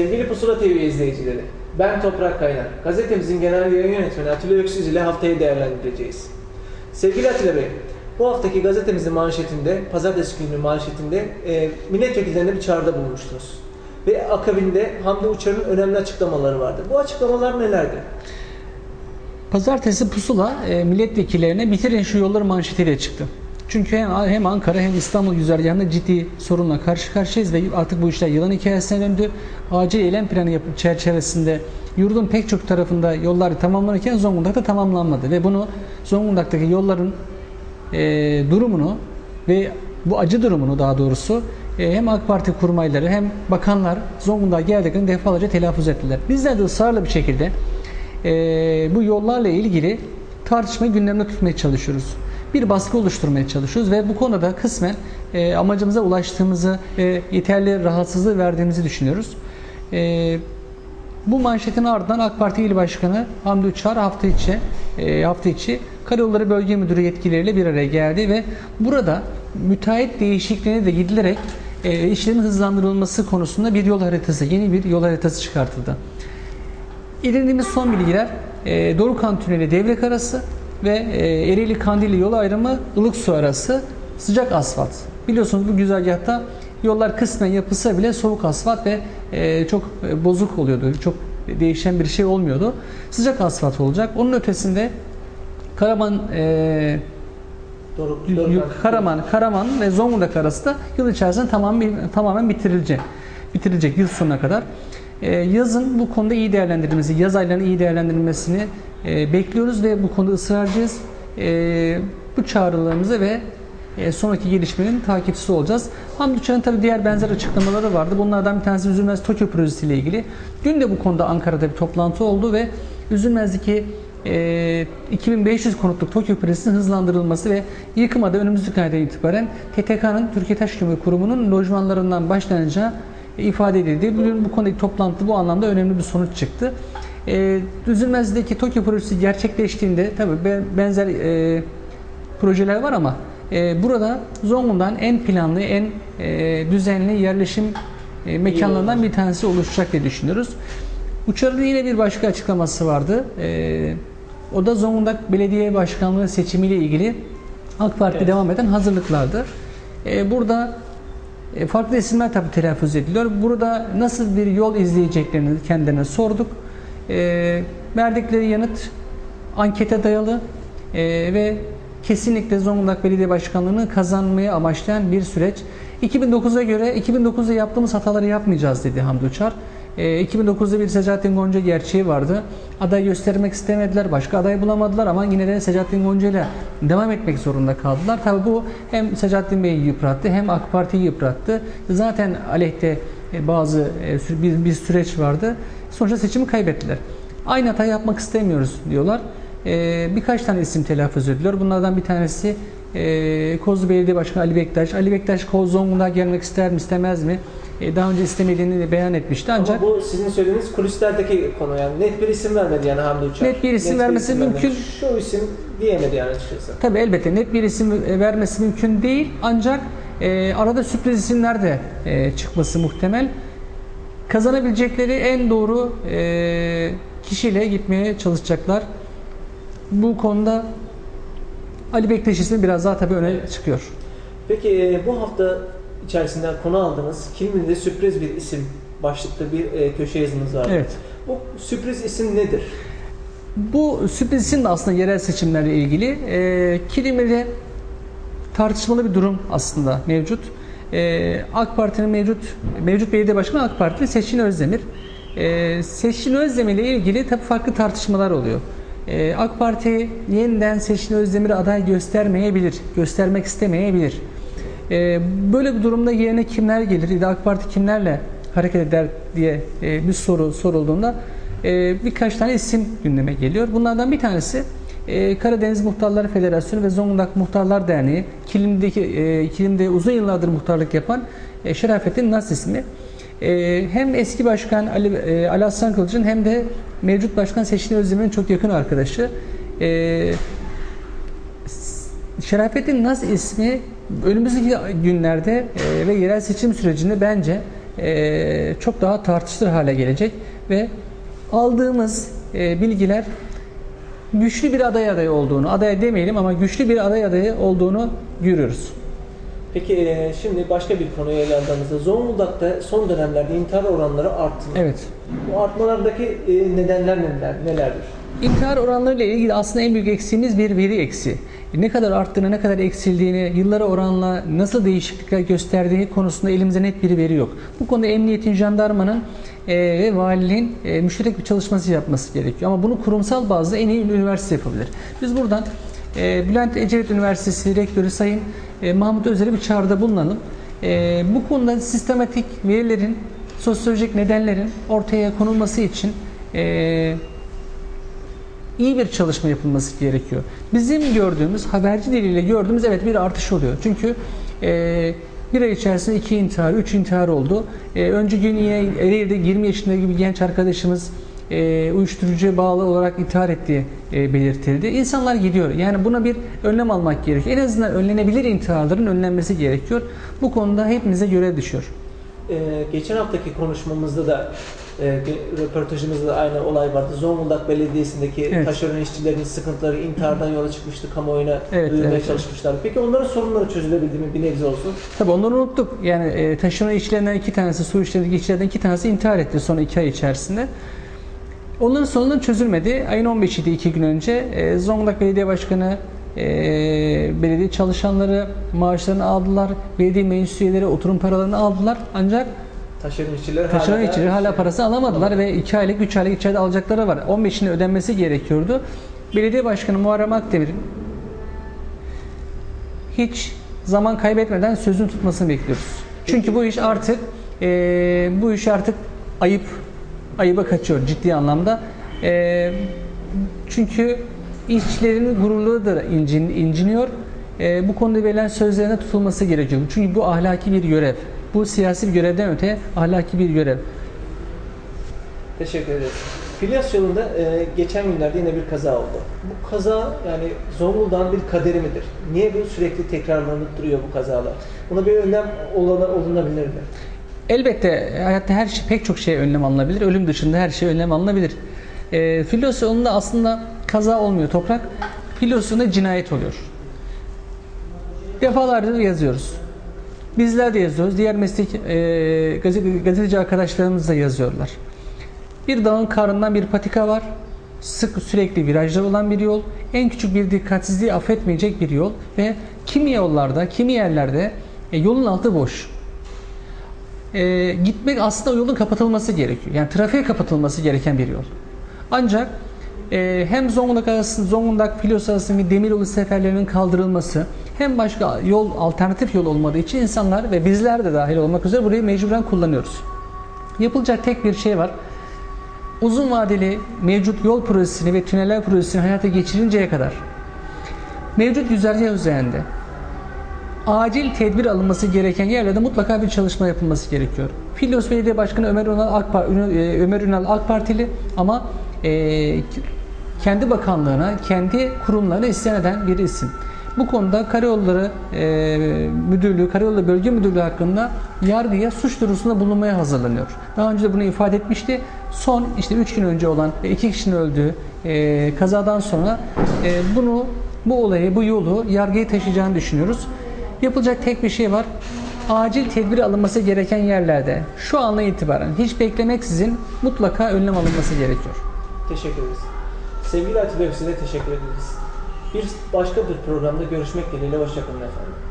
Sevgili Pusula TV izleyicileri, ben Toprak Kaynar. Gazetemizin genel yayın yönetmeni Atilla Öksüz ile haftayı değerlendireceğiz. Sevgili Atilla Bey, bu haftaki gazetemizin manşetinde, pazartesi günü manşetinde e, milletvekillerine bir çağrıda bulmuştunuz. Ve akabinde Hamdi Uçar'ın önemli açıklamaları vardı. Bu açıklamalar nelerdi? Pazartesi pusula e, milletvekillerine bitirin şu yolları manşetiyle çıktı. Çünkü hem, hem Ankara hem İstanbul güzergahında ciddi sorunla karşı karşıyayız ve artık bu işler yılan hikayesine döndü. Acil eylem planı çerçevesinde yurdun pek çok tarafında yollar tamamlanırken Zonguldak'ta tamamlanmadı ve bunu Zonguldak'taki yolların e, durumunu ve bu acı durumunu daha doğrusu e, hem AK Parti kurmayları hem bakanlar Zonguldak'a geldiklerini defalarca telaffuz ettiler. Bizler de ısrarlı bir şekilde e, bu yollarla ilgili tartışmayı gündemde tutmaya çalışıyoruz. Bir baskı oluşturmaya çalışıyoruz ve bu konuda kısmen e, amacımıza ulaştığımızı ve yeterli rahatsızlığı verdiğimizi düşünüyoruz. E, bu manşetin ardından AK Parti İl Başkanı Hamdi Uçar hafta içi e, hafta içi Karayolları Bölge Müdürü yetkilileriyle bir araya geldi ve burada müteahhit değişikliğine de gidilerek e, işlerin hızlandırılması konusunda bir yol haritası, yeni bir yol haritası çıkartıldı. Edindiğimiz son bilgiler e, Dorukan Tüneli Devrek arası ve e, Ereğli Kandilli yol ayrımı Ilıksu arası sıcak asfalt. Biliyorsunuz bu güzergahta yollar kısmen yapılsa bile soğuk asfalt ve e, çok e, bozuk oluyordu. Çok değişen bir şey olmuyordu. Sıcak asfalt olacak. Onun ötesinde Karaman e, Doruk, Doruk- Karaman, Karaman ve Zonguldak arası da yıl içerisinde tamamen tamamen bitirilecek. Bitirilecek yıl sonuna kadar. Ee, yazın bu konuda iyi değerlendirilmesi, yaz aylarının iyi değerlendirilmesini e, bekliyoruz ve bu konuda ısrarcıyız. E, bu çağrılarımızı ve e, sonraki gelişmenin takipçisi olacağız. Hamdi Uçar'ın tabii diğer benzer açıklamaları vardı. Bunlardan bir tanesi Üzülmez Tokyo projesi ile ilgili. Dün de bu konuda Ankara'da bir toplantı oldu ve Üzülmez'deki e, 2500 konutluk Tokyo projesinin hızlandırılması ve yıkıma da önümüzdeki aydan itibaren TTK'nın Türkiye Taş Kömürü Kurumu'nun lojmanlarından başlanacağı ifade edildi. Bugün bu konudaki toplantı bu anlamda önemli bir sonuç çıktı. E, Üzülmez'deki Tokyo projesi gerçekleştiğinde tabii be- benzer e, projeler var ama e, burada Zonguldak'ın en planlı, en e, düzenli yerleşim e, mekanlarından bir tanesi oluşacak diye düşünüyoruz. Uçar'ın yine bir başka açıklaması vardı. E, o da Zonguldak Belediye Başkanlığı seçimiyle ilgili AK Parti Evet. devam eden hazırlıklardı. E, burada e, farklı isimler tabii telaffuz ediliyor. Burada nasıl bir yol izleyeceklerini kendilerine sorduk. E, verdikleri yanıt ankete dayalı e, ve kesinlikle Zonguldak Belediye Başkanlığı'nı kazanmayı amaçlayan bir süreç. 2009'a göre 2009'da yaptığımız hataları yapmayacağız dedi Hamdi Uçar. E, 2009'da bir Secahattin Gonca gerçeği vardı. Aday göstermek istemediler, başka aday bulamadılar ama yine de Secahattin Gonca ile devam etmek zorunda kaldılar. Tabii bu hem Secahattin Bey'i yıprattı hem AK Parti'yi yıprattı. Zaten aleyhte e, bazı e, bir, bir süreç vardı. Sonuçta seçimi kaybettiler. Aynı hata yapmak istemiyoruz diyorlar. E, birkaç tane isim telaffuz ediliyor. Bunlardan bir tanesi e, Kozlu Belediye Başkanı Ali Bektaş. Ali Bektaş Koz Zonguldak'a gelmek ister mi istemez mi? E, daha önce istemediğini de beyan etmişti ancak Ama bu sizin söylediğiniz kulislerdeki konu yani net bir isim vermedi yani Hamdi Uçar. Net bir isim vermesi vermedi. mümkün. Şu isim diyemedi yani açıkçası. Tabii elbette net bir isim vermesi mümkün değil ancak e, arada sürpriz isimler de e, çıkması muhtemel. Kazanabilecekleri en doğru e, kişiyle gitmeye çalışacaklar. Bu konuda Ali Bektaş ismi biraz daha tabii öne çıkıyor. Peki e, bu hafta içerisinde konu aldığınız kimin de sürpriz bir isim başlıklı bir e, köşe yazınız var. Evet. Bu sürpriz isim nedir? Bu sürpriz isim de aslında yerel seçimlerle ilgili. E, Kilimli'de tartışmalı bir durum aslında mevcut. E, AK Parti'nin mevcut mevcut belediye başkanı AK Partili Seçkin Özdemir. E, Seçkin Özdemir ile ilgili tabii farklı tartışmalar oluyor. E, AK Parti yeniden Seçkin Özdemir'i aday göstermeyebilir, göstermek istemeyebilir. E, böyle bir durumda yerine kimler gelir AK Parti kimlerle hareket eder diye e, bir soru sorulduğunda e, birkaç tane isim gündeme geliyor. Bunlardan bir tanesi e, Karadeniz Muhtarları Federasyonu ve Zonguldak Muhtarlar Derneği Kilim'deki e, Kilim'de uzun yıllardır muhtarlık yapan e, Şerafettin Nas ismi. E, hem eski başkan Ali, e, Ali Aslan Kılıç'ın hem de mevcut başkan Seçkin Özdemir'in çok yakın arkadaşı. E, Şerafettin Naz ismi önümüzdeki günlerde e, ve yerel seçim sürecinde bence e, çok daha tartışılır hale gelecek ve aldığımız bilgiler güçlü bir aday adayı olduğunu, aday demeyelim ama güçlü bir aday adayı olduğunu görüyoruz. Peki e, şimdi başka bir konuya ele aldığımızda Zonguldak'ta son dönemlerde intihar oranları arttı. Evet. Bu artmalardaki e, nedenler neler, nelerdir? İntihar oranlarıyla ilgili aslında en büyük eksiğimiz bir veri eksiği. Ne kadar arttığını, ne kadar eksildiğini, yıllara oranla nasıl değişiklikler gösterdiği konusunda elimizde net bir veri yok. Bu konuda emniyetin, jandarmanın e, ve valiliğin e, müşterek bir çalışması yapması gerekiyor. Ama bunu kurumsal bazda en iyi üniversite yapabilir. Biz buradan e, Bülent Ecevit Üniversitesi Rektörü Sayın e, Mahmut Özer'e bir çağrıda bulunalım. E, bu konuda sistematik verilerin, sosyolojik nedenlerin ortaya konulması için e, iyi bir çalışma yapılması gerekiyor. Bizim gördüğümüz, haberci diliyle gördüğümüz evet bir artış oluyor. Çünkü e, bir ay içerisinde iki intihar, üç intihar oldu. E, önceki gün yine Ereğli'de 20 yaşındaki bir genç arkadaşımız e, uyuşturucuya bağlı olarak intihar ettiği e, belirtildi. İnsanlar gidiyor. Yani buna bir önlem almak gerekiyor. En azından önlenebilir intiharların önlenmesi gerekiyor. Bu konuda hepimize görev düşüyor. E, geçen haftaki konuşmamızda da e, bir röportajımızda da aynı olay vardı. Zonguldak Belediyesi'ndeki Evet. taşeron işçilerin sıkıntıları intihardan yola çıkmıştı. Kamuoyuna Evet, duyurmaya evet. çalışmışlar. Peki onların sorunları çözülebildi mi bir nebze olsun? Tabii onları unuttuk. Yani e, taşıma işçilerinden iki tanesi, su işçilerinden işçilerden iki tanesi intihar etti son iki ay içerisinde. Onların sorunları çözülmedi. Ayın 15'iydi iki gün önce. E, Zonguldak Belediye Başkanı e, belediye çalışanları maaşlarını aldılar. Belediye meclis üyeleri oturum paralarını aldılar. Ancak Taşeron işçileri taşeron hala işçileri hala parası alamadılar ve 2 aylık 3 aylık içeride alacakları var. 15'inde ödenmesi gerekiyordu. Belediye Başkanı Muharrem Akdemir'in hiç zaman kaybetmeden sözünü tutmasını bekliyoruz. Çünkü bu iş artık eee, bu iş artık ayıp ayıba kaçıyor ciddi anlamda. Eee, çünkü işçilerin gururluğu da incin, inciniyor. Eee, bu konuda verilen sözlerine tutulması gerekiyor. Çünkü bu ahlaki bir görev. Bu siyasi bir görevden öte ahlaki bir görev. Teşekkür ederiz. Filyas yolunda e, geçen günlerde yine bir kaza oldu. Bu kaza yani Zonguldak'ın bir kaderi midir? Niye bu sürekli tekrarlanıp duruyor bu kazalar? Buna bir önlem olana, olunabilir mi? Elbette hayatta her şey pek çok şey önlem alınabilir. Ölüm dışında her şey önlem alınabilir. E, Filos yolunda aslında kaza olmuyor toprak. Filos yolunda cinayet oluyor. Defalardır yazıyoruz. Bizler de yazıyoruz. Diğer meslek e, gazete, gazeteci arkadaşlarımız da yazıyorlar. Bir dağın karnından bir patika var. Sık sürekli virajlar olan bir yol. En küçük bir dikkatsizliği affetmeyecek bir yol ve kimi yollarda, kimi yerlerde e, yolun altı boş. E, gitmek aslında o yolun kapatılması gerekiyor. Yani trafiğe kapatılması gereken bir yol. Ancak e, hem Zonguldak arasında Zonguldak Filos arasındaki demiryolu seferlerinin kaldırılması hem başka yol alternatif yol olmadığı için insanlar ve bizler de dahil olmak üzere burayı mecburen kullanıyoruz. Yapılacak tek bir şey var. Uzun vadeli mevcut yol projesini ve tüneller projesini hayata geçirinceye kadar mevcut güzergah üzerinde acil tedbir alınması gereken yerlerde mutlaka bir çalışma yapılması gerekiyor. Filos Belediye Başkanı Ömer Ünal AK, e, Ömer Ünal AK Partili ama e, kendi bakanlığına, kendi kurumlarına isyan eden bir isim. Bu konuda Karayolları e, Müdürlüğü, Karayolları Bölge Müdürlüğü hakkında yargıya suç duyurusunda bulunmaya hazırlanıyor. Daha önce de bunu ifade etmişti. Son işte 3 gün önce olan ve 2 kişinin öldüğü e, kazadan sonra e, bunu bu olayı, bu yolu yargıya taşıyacağını düşünüyoruz. Yapılacak tek bir şey var. Acil tedbir alınması gereken yerlerde şu anla itibaren hiç beklemeksizin mutlaka önlem alınması gerekiyor. Teşekkür ederiz. Sevgili Atilla Bey, size teşekkür ederiz. Bir başka bir programda görüşmek dileğiyle. Hoşçakalın efendim.